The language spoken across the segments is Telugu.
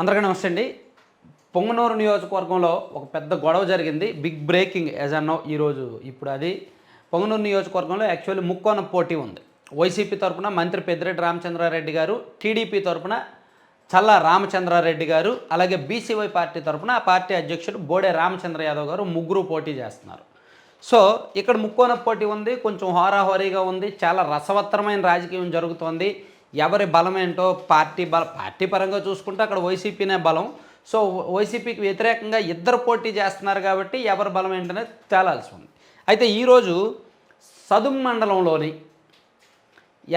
అందరికీ నమస్తే అండి. పొంగనూరు నియోజకవర్గంలో ఒక పెద్ద గొడవ జరిగింది. బిగ్ బ్రేకింగ్ యాజ్ అన్నో ఈరోజు ఇప్పుడు అది. పొంగనూరు నియోజకవర్గంలో యాక్చువల్లీ ముక్కోన పోటీ ఉంది. వైసీపీ తరఫున మంత్రి పెద్దిరెడ్డి రామచంద్రారెడ్డి గారు టీడీపీ తరపున చల్ల రామచంద్రారెడ్డి గారు అలాగే బీసీవై పార్టీ తరపున ఆ పార్టీ అధ్యక్షుడు బోడే రామచంద్ర యాదవ్ గారు ముగ్గురు పోటీ చేస్తున్నారు. సో ఇక్కడ ముక్కోన పోటీ ఉంది. కొంచెం హోరాహోరీగా ఉంది. చాలా రసవత్తరమైన రాజకీయం జరుగుతోంది. ఎవరి బలం ఏంటో పార్టీ బల పార్టీ పరంగా చూసుకుంటే అక్కడ వైసీపీనే బలం. సో వైసీపీకి వ్యతిరేకంగా ఇద్దరు పోటీ చేస్తున్నారు కాబట్టి ఎవరి బలం ఏంటనేది తేలాల్సి ఉంది. అయితే ఈరోజు సదుం మండలంలోని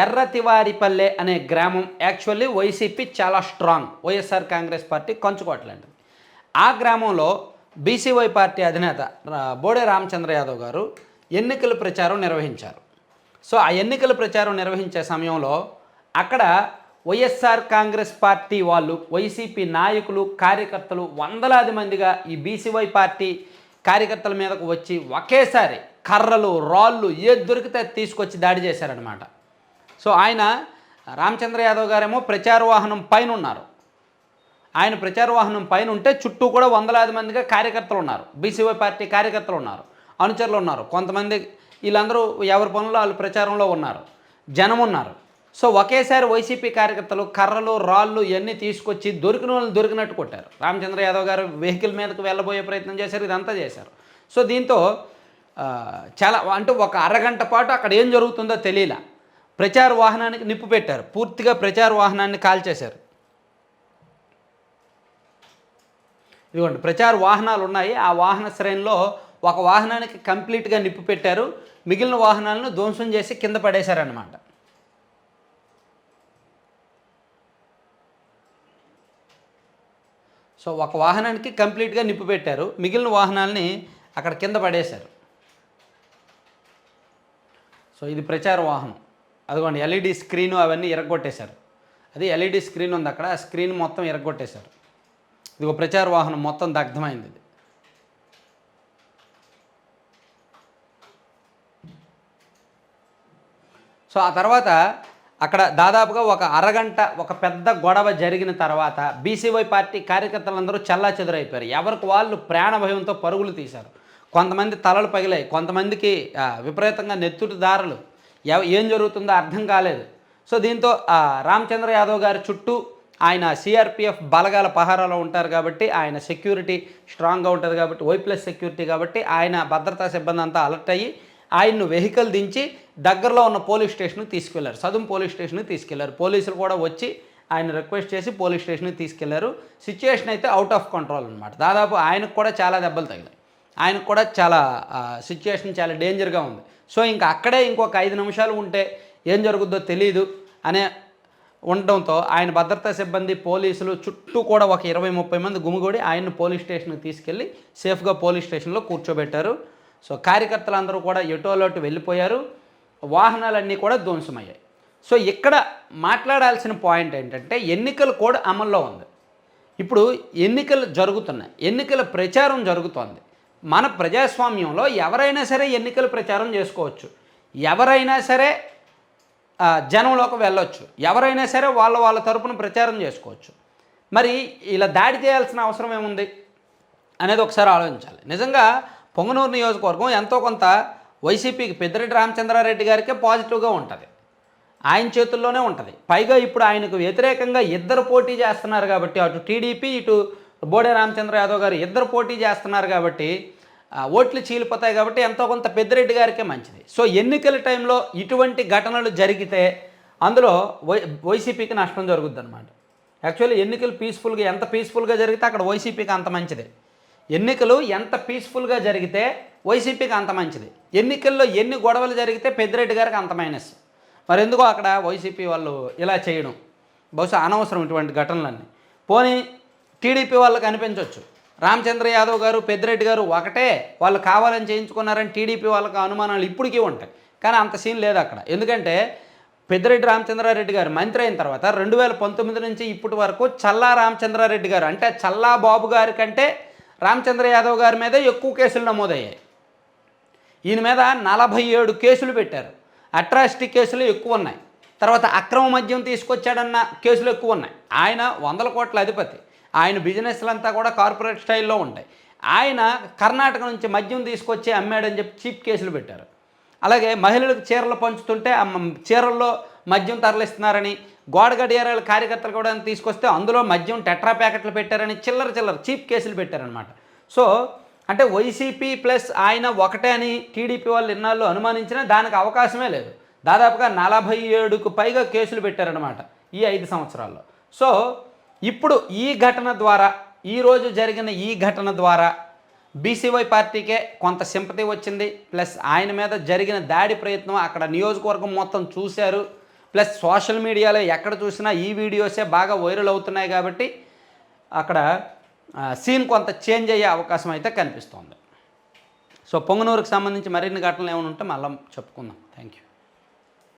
ఎర్రతివారిపల్లె అనే గ్రామం యాక్చువల్లీ వైసీపీ చాలా స్ట్రాంగ్. వైఎస్ఆర్ కాంగ్రెస్ పార్టీ కంచుకోవట్లేండి ఆ గ్రామంలో బీసీవై పార్టీ అధినేత బోడే రామచంద్ర యాదవ్ గారు ఎన్నికల ప్రచారం నిర్వహించారు. సో ఆ ఎన్నికల ప్రచారం నిర్వహించే సమయంలో అక్కడ వైఎస్ఆర్ కాంగ్రెస్ పార్టీ వాళ్ళు వైసీపీ నాయకులు కార్యకర్తలు వందలాది మందిగా ఈ బీసీవై పార్టీ కార్యకర్తల మీదకు వచ్చి ఒకేసారి కర్రలు రాళ్ళు ఏది దొరికితే అది తీసుకొచ్చి దాడి చేశారనమాట సో ఆయన రామచంద్ర యాదవ్ గారేమో ప్రచార వాహనం పైన ఉన్నారు. ఆయన ప్రచార వాహనం పైన ఉంటే చుట్టూ కూడా వందలాది మందిగా కార్యకర్తలు ఉన్నారు. బీసీవై పార్టీ కార్యకర్తలు ఉన్నారు. అనుచరులు ఉన్నారు. కొంతమంది వీళ్ళందరూ ఎవరి పనులు వాళ్ళు ప్రచారంలో ఉన్నారు. జనం ఉన్నారు. సో ఒకేసారి వైసీపీ కార్యకర్తలు కర్రలు రాళ్ళు ఇవన్నీ తీసుకొచ్చి దొరికిన వాళ్ళని దొరికినట్టు కొట్టారు. రామచంద్ర యాదవ్ గారు వెహికల్ మీదకు వెళ్ళబోయే ప్రయత్నం చేశారు ఇదంతా చేశారు. సో దీంతో చాలా అంటే ఒక అరగంట పాటు అక్కడ ఏం జరుగుతుందో తెలియలా. ప్రచార వాహనానికి నిప్పు పెట్టారు. పూర్తిగా ప్రచార వాహనాన్ని కాల్చేశారు. ఇదిగోండి ప్రచార వాహనాలు ఉన్నాయి. ఆ వాహన శ్రేణిలో ఒక వాహనానికి కంప్లీట్గా నిప్పు పెట్టారు. మిగిలిన వాహనాలను ధ్వంసం చేసి కింద పడేశారనమాట సో ఒక వాహనానికి కంప్లీట్గా నిప్పు పెట్టారు. మిగిలిన వాహనాలని అక్కడ కింద పడేశారు. సో ఇది ప్రచార వాహనం. అదిగోండి ఎల్ఈడి స్క్రీను అవన్నీ ఇరగొట్టేశారు. అది ఎల్ఈడి స్క్రీన్ ఉంది అక్కడ. ఆ స్క్రీన్ మొత్తం ఇరగొట్టేశారు. ఇదిగో ప్రచార వాహనం మొత్తం దగ్ధమైంది ఇది. సో ఆ తర్వాత అక్కడ దాదాపుగా ఒక అరగంట ఒక పెద్ద గొడవ జరిగిన తర్వాత బీసీవై పార్టీ కార్యకర్తలందరూ చల్లా చెదురైపోయారు. ఎవరికి వాళ్ళు ప్రాణ భయంతో పరుగులు తీశారు. కొంతమంది తలలు పగిలాయి. కొంతమందికి విపరీతంగా నెత్తుటి దారులు. ఎవ ఏం జరుగుతుందో అర్థం కాలేదు. సో దీంతో రామచంద్ర యాదవ్ గారి చుట్టూ ఆయన సిఆర్పిఎఫ్ బలగాల పహారాలో ఉంటారు కాబట్టి ఆయన సెక్యూరిటీ స్ట్రాంగ్గా ఉంటుంది కాబట్టి వై ప్లస్ సెక్యూరిటీ కాబట్టి ఆయన భద్రతా సిబ్బంది అంతా అలర్ట్ అయ్యి ఆయన్ను వెహికల్ దించి దగ్గరలో ఉన్న పోలీస్ స్టేషన్కి తీసుకెళ్ళారు. సదుం పోలీస్ స్టేషన్కి తీసుకెళ్ళారు. పోలీసులు కూడా వచ్చి ఆయన రిక్వెస్ట్ చేసి పోలీస్ స్టేషన్కి తీసుకెళ్ళారు. సిచ్యుయేషన్ అయితే అవుట్ ఆఫ్ కంట్రోల్ అనమాట దాదాపు ఆయనకు కూడా చాలా దెబ్బలు తగిలాయి. ఆయనకు కూడా చాలా సిచ్యుయేషన్ చాలా డేంజర్గా ఉంది. సో ఇంకా అక్కడే ఇంకొక ఐదు నిమిషాలు ఉంటే ఏం జరుగుద్దో తెలియదు అనే ఉండడంతో ఆయన భద్రతా సిబ్బంది పోలీసులు చుట్టూ కూడా ఒక ఇరవై ముప్పై మంది గుమిగూడి ఆయన్ని పోలీస్ స్టేషన్కి తీసుకెళ్ళి సేఫ్గా పోలీస్ స్టేషన్లో కూర్చోబెట్టారు. సో కార్యకర్తలందరూ కూడా ఎటోలోటు వెళ్ళిపోయారు. వాహనాలన్నీ కూడా ధ్వంసమయ్యాయి. సో ఇక్కడ మాట్లాడాల్సిన పాయింట్ ఏంటంటే ఎన్నికల కోడ్ అమల్లో ఉంది. ఇప్పుడు ఎన్నికలు జరుగుతున్నాయి. ఎన్నికల ప్రచారం జరుగుతోంది. మన ప్రజాస్వామ్యంలో ఎవరైనా సరే ఎన్నికల ప్రచారం చేసుకోవచ్చు. ఎవరైనా సరే జనంలోకి వెళ్ళొచ్చు. ఎవరైనా సరే వాళ్ళ వాళ్ళ తరపున ప్రచారం చేసుకోవచ్చు. మరి ఇలా దాడి చేయాల్సిన అవసరం ఏముంది? అనేది ఒకసారి ఆలోచించాలి. నిజంగా పొంగనూరు నియోజకవర్గం ఎంతో కొంత వైసీపీకి పెద్దిరెడ్డి రామచంద్రారెడ్డి గారికే పాజిటివ్గా ఉంటుంది. ఆయన చేతుల్లోనే ఉంటుంది. పైగా ఇప్పుడు ఆయనకు వ్యతిరేకంగా ఇద్దరు పోటీ చేస్తున్నారు కాబట్టి అటు టీడీపీ ఇటు బోడే రామచంద్ర యాదవ్ గారు ఇద్దరు పోటీ చేస్తున్నారు కాబట్టి ఓట్లు చీలిపోతాయి కాబట్టి ఎంతో కొంత పెద్దిరెడ్డి గారికే మంచిది. సో ఎన్నికల టైంలో ఇటువంటి ఘటనలు జరిగితే అందులో వై వైసీపీకి నష్టం జరుగుద్ది అనమాట యాక్చువల్లీ ఎన్నికలు పీస్ఫుల్గా ఎంత పీస్ఫుల్గా జరిగితే అక్కడ వైసీపీకి అంత మంచిది. ఎన్నికలు ఎంత పీస్ఫుల్గా జరిగితే వైసీపీకి అంత మంచిది. ఎన్నికల్లో ఎన్ని గొడవలు జరిగితే పెద్దిరెడ్డి గారికి అంత మైనస్ మరి ఎందుకో అక్కడ వైసీపీ వాళ్ళు ఇలా చేయడం. బహుశా అనవసరం ఇటువంటి ఘటనలన్నీ. పోనీ టీడీపీ వాళ్ళకి అనిపించవచ్చు రామచంద్ర యాదవ్ గారు పెద్దిరెడ్డి గారు ఒకటే వాళ్ళు కావాలని చేయించుకున్నారని టీడీపీ వాళ్ళకి అనుమానాలు ఇప్పటికీ ఉంటాయి. కానీ అంత సీన్ లేదు అక్కడ. ఎందుకంటే పెద్దిరెడ్డి రామచంద్రారెడ్డి గారు మంత్రి అయిన తర్వాత రెండు వేల పంతొమ్మిది నుంచి ఇప్పటి వరకు చల్లా రామచంద్రారెడ్డి గారు అంటే చల్లా బాబు గారి కంటే రామచంద్ర యాదవ్ గారి మీదే ఎక్కువ కేసులు నమోదయ్యాయి. ఈయన మీద నలభై ఏడు కేసులు పెట్టారు. అట్రాసిటీ కేసులు ఎక్కువ ఉన్నాయి. తర్వాత అక్రమ మద్యం తీసుకొచ్చాడన్న కేసులు ఎక్కువ ఉన్నాయి. ఆయన వందల కోట్ల అధిపతి. ఆయన బిజినెస్లంతా కూడా కార్పొరేట్ స్టైల్లో ఉంటాయి. ఆయన కర్ణాటక నుంచి మద్యం తీసుకొచ్చి అమ్మాడని చెప్పి చీప్ కేసులు పెట్టారు. అలాగే మహిళలకు చీరలు పంచుతుంటే ఆ చీరల్లో మద్యం తరలిస్తున్నారని గోడ గడియారాల కార్యకర్తలు కూడా తీసుకొస్తే అందులో మద్యం టెట్రా ప్యాకెట్లు పెట్టారని చిల్లర చిల్లర చీప్ కేసులు పెట్టారనమాట సో అంటే వైసీపీ ప్లస్ ఆయన ఒకటే అని టీడీపీ వాళ్ళు ఇన్నాళ్ళు అనుమానించినా దానికి అవకాశమే లేదు. దాదాపుగా నలభై ఏడుకు పైగా కేసులు పెట్టారనమాట ఈ ఐదు సంవత్సరాల్లో. సో ఇప్పుడు ఈ ఘటన ద్వారా ఈరోజు జరిగిన ఈ ఘటన ద్వారా బీసీవై పార్టీకే కొంత సింపతి వచ్చింది. ప్లస్ ఆయన మీద జరిగిన దాడి ప్రయత్నం అక్కడ నియోజకవర్గం మొత్తం చూశారు. ప్లస్ సోషల్ మీడియాలో ఎక్కడ చూసినా ఈ వీడియోసే బాగా వైరల్ అవుతున్నాయి కాబట్టి అక్కడ సీన్ కొంత చేంజ్ అయ్యే అవకాశం అయితే కనిపిస్తోంది. సో పొంగనూరుకు సంబంధించి మరిన్ని ఘటనలు ఏమైనా ఉంటే మళ్ళీ చెప్పుకుందాం. Thank you